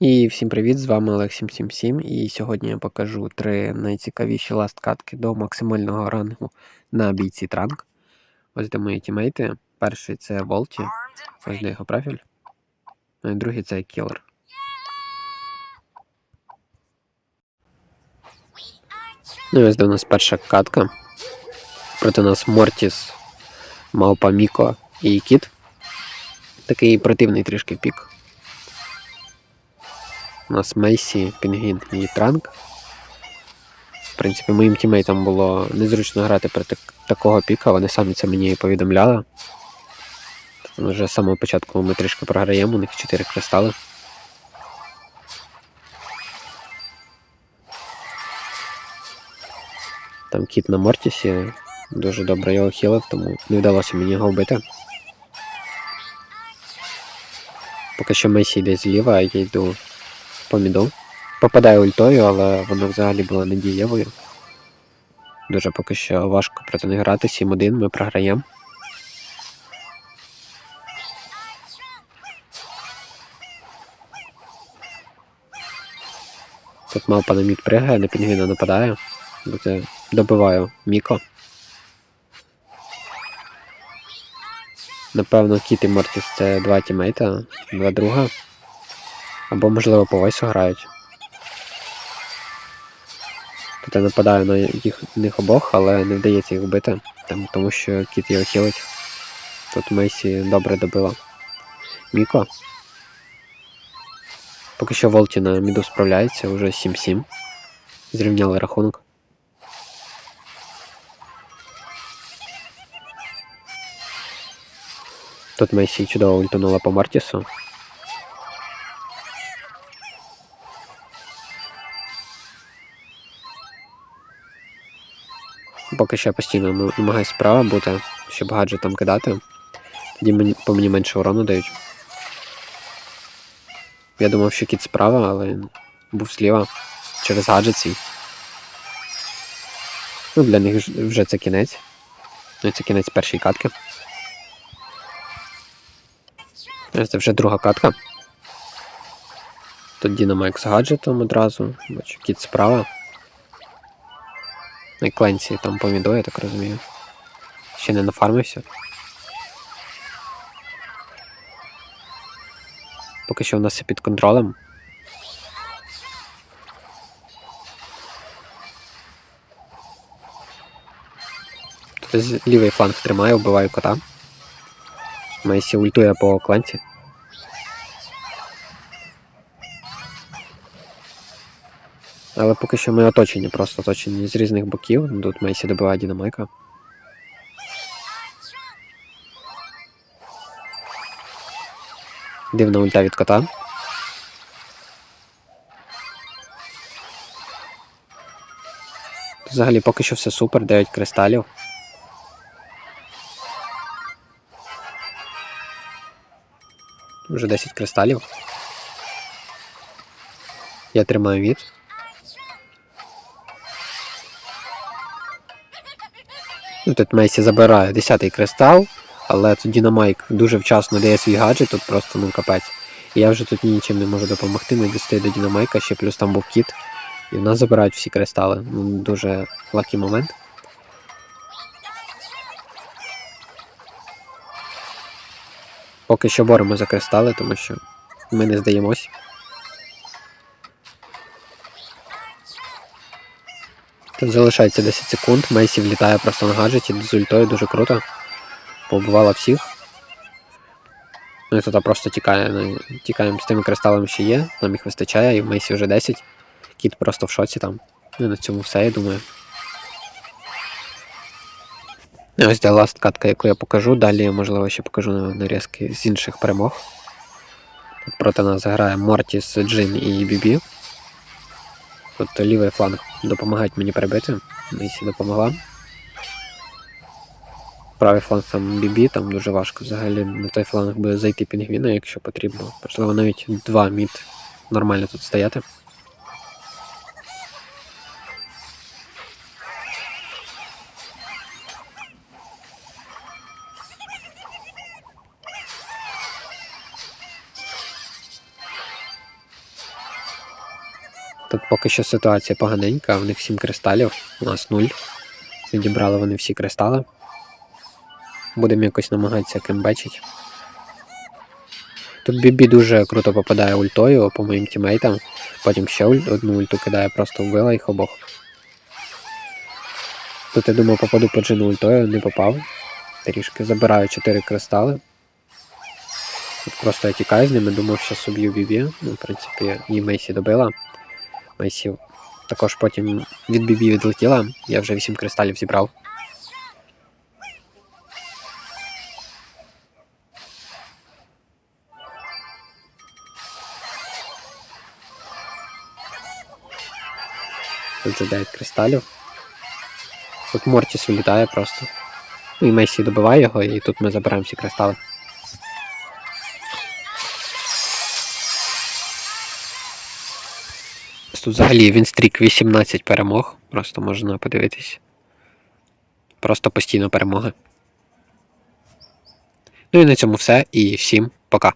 І всім привіт! З вами Олег 777 і сьогодні я покажу три найцікавіші ласткатки до максимального рангу на бійці транк. Ось де мої тімейти. Перший це Волті, ось де його профіль. Ну і другий це Кілер. Ну і ось де у нас перша катка. Проти нас Мортіс, Маупа Міко і Кіт. Такий противний трішки пік. У нас Мейсі, Пінгвін і Транк. В принципі, моїм тімейтам було незручно грати проти такого піка, вони самі це мені повідомляли. Вже з самого початку ми трішки програємо, у них 4 кристали. Там кіт на Мортісі, дуже добре його хілив, тому не вдалося мені його вбити. Поки що Мейсі йде зліва, а я йду по міду. Попадаю ультою, але воно взагалі було недієвою. Дуже поки що важко проти них грати. 7-1 ми програємо. Тут мавпа на мід пригає, на пінгвіна нападає. Добиваю Міко. Напевно, Кіт і Мортіс це два тімейта, два друга. Або, можливо, по войсу грають. Тут я нападаю на їх них обох, але не вдається їх вбити, там, тому що кіт його хілить. Тут Мейсі добре добила. Міко. Поки що Волті на міду справляється, вже 7-7. Зрівняли рахунок. Тут Мейсі чудово ультанула по Мартісу. Поки що я постійно намагаюся справа бути, щоб гаджетом кидати. Тоді мені, по мені менше урону дають. Я думав, що кіт справа, але був зліва через гаджет свій. Ну, для них вже це кінець. Ну, це кінець першої катки. Це вже друга катка. Тут Дінамайк з гаджетом одразу. Бачу, кіт справа. На кленці там помідо, я так розумію. Ще не нафармився. Поки що у нас все під контролем. Тут лівий фланг тримає, вбиваю кота. Мейсі ультує по кленці. Але поки що ми оточені, просто оточені з різних боків. Тут Мейсі добиває Дінамайка. Дивна ульта від кота. Взагалі поки що все супер, 9 кристалів. Вже 10 кристалів. Я тримаю від. Тут Мейсі забирає 10-й кристал, але тут Дінамайк дуже вчасно дає свій гаджет, тут просто ну капець. І я вже тут нічим не можу допомогти, не дістаю до Дінамайка, ще плюс там був кіт. І в нас забирають всі кристали. Ну, Дуже лакі момент. Поки що боремо за кристали, тому що ми не здаємось. Залишається 10 секунд, Мейсі влітає просто на гаджеті з ультою, дуже круто. Побувала всіх. Ну і тут просто тікає, тікаємо з тими кристалами, що є, нам їх вистачає, і в Мейсі вже 10. Кіт просто в шоці там. Ну і на цьому все, я думаю. Ось де ласт катка, яку я покажу. Далі, можливо, ще покажу нарізки з інших перемог. Проти нас грає Мортіс, Джин і Бібі. Тут лівий фланг допомагають мені перебити. Місі допомогла. Правий фланг там Бібі, там дуже важко взагалі на той фланг буде зайти пінгвіна, якщо потрібно. Можливо, навіть два мід нормально тут стояти. Тут поки що ситуація поганенька, в них 7 кристалів, у нас 0. Відібрали вони всі кристали. Будемо якось намагатися кембечить. Тут Бібі дуже круто попадає ультою по моїм тімейтам. Потім ще одну ульту кидає, просто вбила їх обох. Тут я думав попаду по джину ультою, не попав. Трішки забираю 4 кристали. Тут просто я тікаю з ними, думав, що соб'ю Бібі. Ну, в принципі, її Мейсі добила. Мейсі також потім від Бібі відлетіла. Я вже 8 кристалів зібрав. Тут вже 9 кристалів. Тут Мортіс вилітає просто. Ну і Месі добиває його, і тут ми забираємо всі кристали. Тут взагалі він стрік 18 перемог, просто можна подивитись. Просто постійно перемоги. Ну і на цьому все, і всім пока.